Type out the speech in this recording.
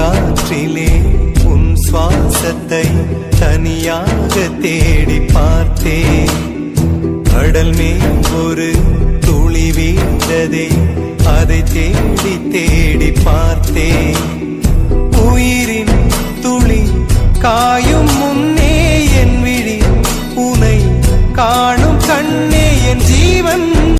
காற்றிலே உன் சுவாசத்தை தனியாக தேடி பார்த்தேன். கடல் மேல் ஒரு துளி வீழ்ந்ததே அதை தேடி தேடி பார்த்தேன். உயிரின் துளி காயும் முன்னே என் விழி உனை காணும் கண்ணே என் ஜீவன்.